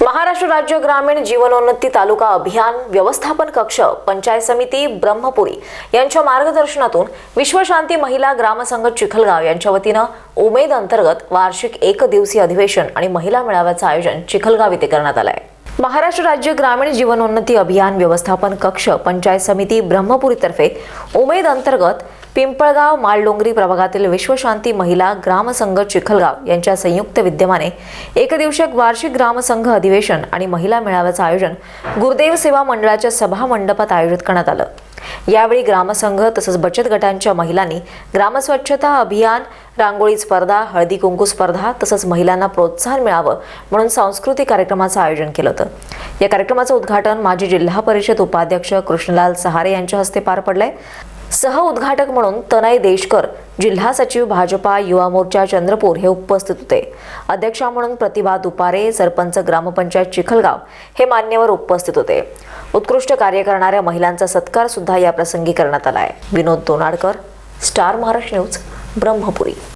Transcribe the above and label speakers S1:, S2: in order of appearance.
S1: महाराष्ट्र राज्य ग्रामीण जीवनोन्नती तालुका अभियान व्यवस्थापन कक्ष पंचायत समिती ब्रह्मपुरी यांच्या मार्गदर्शनातून विश्वशांती महिला ग्रामसंघ चिखलगाव यांच्या वतीनं उमेद अंतर्गत वार्षिक एक दिवसीय अधिवेशन आणि महिला मेळाव्याचं आयोजन चिखलगाव इथे करण्यात आलं आहे महाराष्ट्र राज्य ग्रामीण जीवनोन्नती अभियान व्यवस्थापन कक्ष पंचायत समिती ब्रह्मपुरीतर्फे उमेद अंतर्गत पिंपळगाव मालडोंगरी प्रभागातील विश्वशांती महिला ग्रामसंघ चिखलगाव यांच्या संयुक्त विद्यमाने एकदिवसीय वार्षिक ग्रामसंघ अधिवेशन आणि महिला मेळाव्याचं आयोजन गुरुदेव सेवा मंडळाच्या सभा मंडपात आयोजित करण्यात आलं. यावेळी ग्रामसंघ तसंच बचत गटांच्या महिलांनी ग्रामस्वच्छता अभियान रांगोळी स्पर्धा हळदी कुंकू स्पर्धा तसंच महिलांना प्रोत्साहन मिळावं म्हणून सांस्कृतिक कार्यक्रमाचं आयोजन केलं होतं. या कार्यक्रमाचं उद्घाटन माजी जिल्हा परिषद उपाध्यक्ष कृष्णलाल सहारे यांच्या हस्ते पार पडलंय. सह उद्घाटक म्हणून तनय देशकर जिल्हा सचिव भाजपा युवा मोर्चा चंद्रपूर हे उपस्थित होते. अध्यक्षा म्हणून प्रतिभा दुपारे सरपंच ग्रामपंचायत चिखलगाव हे मान्यवर उपस्थित होते. उत्कृष्ट कार्य करणाऱ्या महिलांचा सत्कार सुद्धा या प्रसंगी करण्यात आला आहे विनोद दोनाडकर स्टार महाराष्ट्र न्यूज. ब्रह्मपुरी